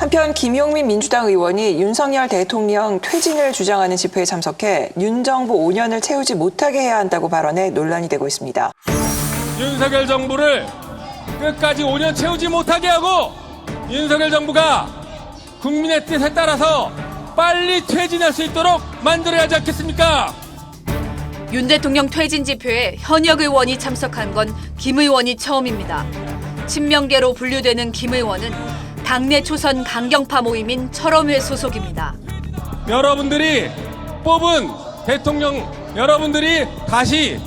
한편 김용민 민주당 의원이 윤석열 대통령 퇴진을 주장하는 집회에 참석해 윤 정부 5년을 채우지 못하게 해야 한다고 발언해 논란이 되고 있습니다. 윤석열 정부를 끝까지 5년 채우지 못하게 하고 윤석열 정부가 국민의 뜻에 따라서 빨리 퇴진할 수 있도록 만들어야 하지 않겠습니까? 윤 대통령 퇴진 집회에 현역 의원이 참석한 건 김 의원이 처음입니다. 친명계로 분류되는 김 의원은 당내 초선 강경파 모임인 철험회 소속입니다. 여러분들이 뽑은 대통령 여러분들이 다시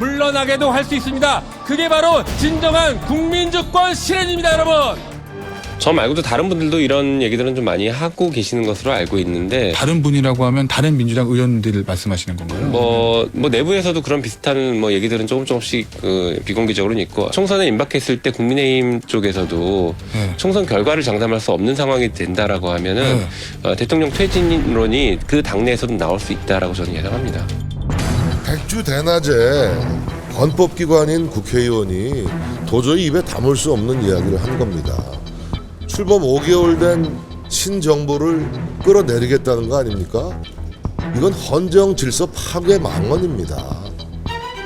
물러나게도 할 수 있습니다. 그게 바로 진정한 국민주권 실현입니다, 여러분. 저 말고도 다른 분들도 이런 얘기들은 좀 많이 하고 계시는 것으로 알고 있는데 다른 분이라고 하면 다른 민주당 의원들 말씀하시는 건가요? 뭐, 뭐 내부에서도 그런 비슷한 뭐 얘기들은 조금 조금씩 그 비공개적으로는 있고 총선에 임박했을 때 국민의힘 쪽에서도 네. 총선 결과를 장담할 수 없는 상황이 된다라고 하면은 네. 어, 대통령 퇴진론이 그 당내에서도 나올 수 있다라고 저는 예상합니다. 백주 대낮에 헌법기관인 국회의원이 도저히 입에 담을 수 없는 이야기를 한 겁니다. 출범 5개월 된 신정부를 끌어내리겠다는 거 아닙니까? 이건 헌정 질서 파괴 망언입니다.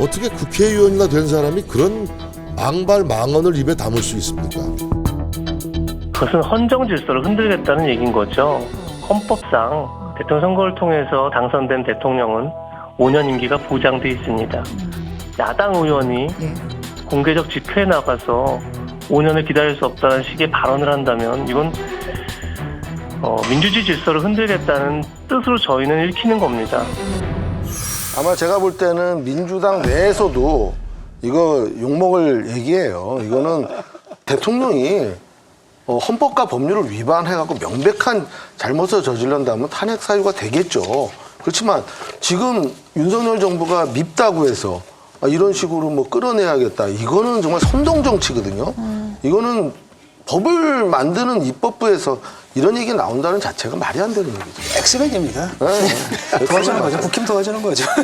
어떻게 국회의원이나 된 사람이 그런 망발 망언을 입에 담을 수 있습니까? 그것은 헌정 질서를 흔들겠다는 얘기인 거죠. 헌법상 대통령 선거를 통해서 당선된 대통령은 5년 임기가 보장돼 있습니다. 야당 의원이 공개적 집회에 나가서 5년을 기다릴 수 없다는 식의 발언을 한다면 이건 어, 민주주의 질서를 흔들겠다는 뜻으로 저희는 읽히는 겁니다. 아마 제가 볼 때는 민주당 내에서도 이거 욕먹을 얘기예요. 이거는 대통령이 어, 헌법과 법률을 위반해갖고 명백한 잘못을 저질렀다면 탄핵 사유가 되겠죠. 그렇지만 지금 윤석열 정부가 밉다고 해서 아, 이런 식으로 뭐 끌어내야겠다. 이거는 정말 선동 정치거든요. 이거는 법을 만드는 입법부에서 이런 얘기 나온다는 자체가 말이 안 되는 얘기죠. 엑스맨입니다. 네. 도와주는 거죠. 국힘 도와주는 거죠.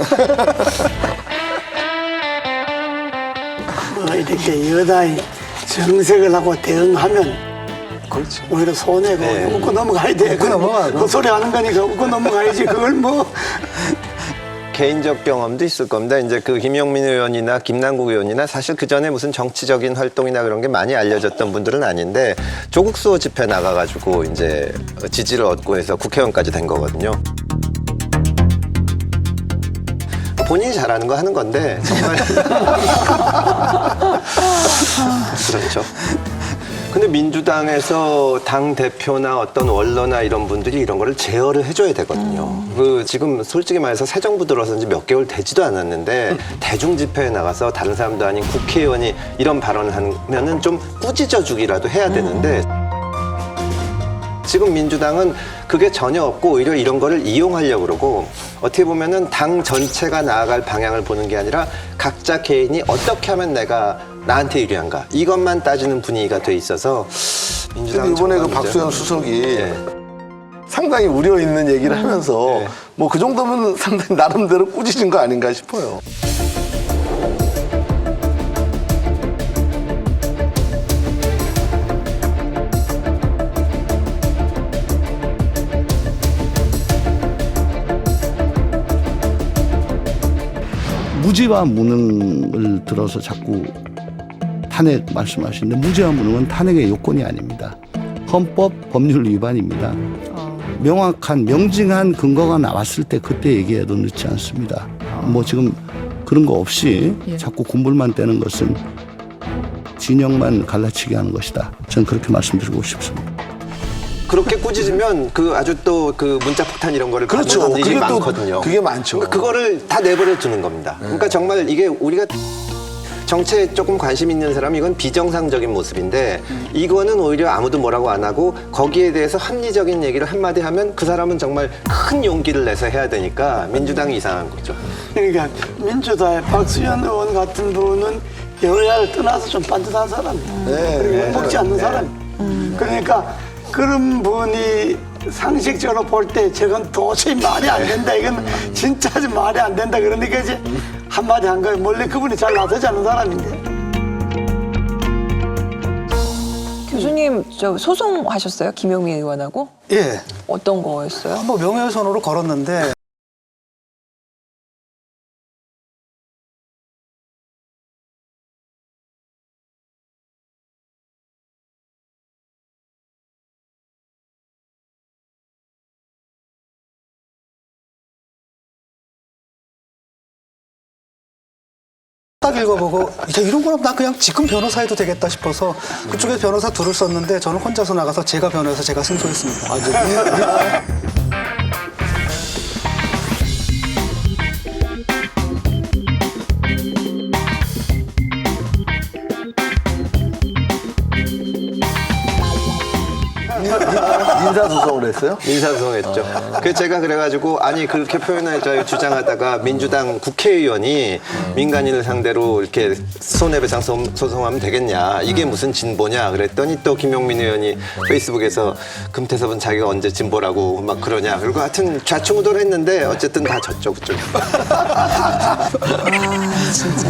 뭐 이렇게 여당이 정색을 하고 대응하면 그렇죠. 오히려 손해고 네. 웃고 넘어가야 돼. 웃고 넘어가고. 그 소리 하는 거니까 웃고 넘어가야지. 그걸 뭐 개인적 경험도 있을 겁니다. 이제 그 김용민 의원이나 김남국 의원이나 사실 그 전에 무슨 정치적인 활동이나 그런 게 많이 알려졌던 분들은 아닌데 조국 수호 집회 나가가지고 이제 지지를 얻고 해서 국회의원까지 된 거거든요. 본인이 잘하는 거 하는 건데 정말 그렇죠. 근데 민주당에서 당 대표나 어떤 원로나 이런 분들이 이런 거를 제어를 해줘야 되거든요. 그 지금 솔직히 말해서 새 정부 들어서 이제 몇 개월 되지도 않았는데 대중 집회에 나가서 다른 사람도 아닌 국회의원이 이런 발언을 하면은 좀 꾸짖어 주기라도 해야 되는데 지금 민주당은 그게 전혀 없고 오히려 이런 거를 이용하려고 그러고 어떻게 보면은 당 전체가 나아갈 방향을 보는 게 아니라 각자 개인이 어떻게 하면 내가 나한테 유리한가 이것만 따지는 분위기가 돼 있어서 민주당 근데 이번에 그 박수현 수석이 예. 상당히 우려 있는 얘기를 하면서 네. 뭐 그 정도면 상당히 나름대로 꾸짖은 거 아닌가 싶어요. 무죄와 무능을 들어서 자꾸 탄핵 말씀하시는데 무죄와 무능은 탄핵의 요건이 아닙니다. 헌법 법률 위반입니다. 명확한 명징한 근거가 나왔을 때 그때 얘기해도 늦지 않습니다. 뭐 지금 그런 거 없이 자꾸 군불만 떼는 것은 진영만 갈라치게 하는 것이다. 저는 그렇게 말씀드리고 싶습니다. 그렇게 꾸짖으면 그 아주 또 그 문자 폭탄 이런 거를 그렇죠. 받는 사람들이 많거든요. 그게 많죠. 그러니까 그거를 다 내버려 두는 겁니다. 그러니까 정말 이게 우리가 정치에 조금 관심 있는 사람 이건 비정상적인 모습인데 이거는 오히려 아무도 뭐라고 안 하고 거기에 대해서 합리적인 얘기를 한마디 하면 그 사람은 정말 큰 용기를 내서 해야 되니까 민주당이 이상한 거죠. 그러니까 민주당의 박수현 의원 같은 분은 여야를 떠나서 좀 반듯한 사람이에요. 네, 그리고 네. 먹지 않는 사람. 그러니까 그런 분이 상식적으로 볼 때 저건 도저히 말이 안 된다. 이건 진짜 좀 말이 안 된다. 그러니까 이제 한마디 한 거예요. 원래 그분이 잘 나서지 않는 사람인데. 교수님 저 소송하셨어요? 김용민 의원하고? 예. 어떤 거였어요? 뭐 명예훼손으로 걸었는데 딱 읽어보고 이제 이런 거라면 나 그냥 지금 변호사 해도 되겠다 싶어서 그쪽에 변호사 둘을 썼는데 저는 혼자서 나가서 제가 변호해서 제가 승소했습니다. 민사소송을 했어요? 민사소송했죠. 그래서 제가 그래가지고 아니 그렇게 표현하자 주장하다가 민주당 국회의원이 민간인을 상대로 이렇게 손해배상 소- 소송하면 되겠냐 이게 무슨 진보냐 그랬더니 또 김용민 의원이 페이스북에서 금태섭은 자기가 언제 진보라고 막 그러냐 그리고 하여튼 좌충우돌 했는데 어쨌든 다 졌죠 그쪽. 아 진짜.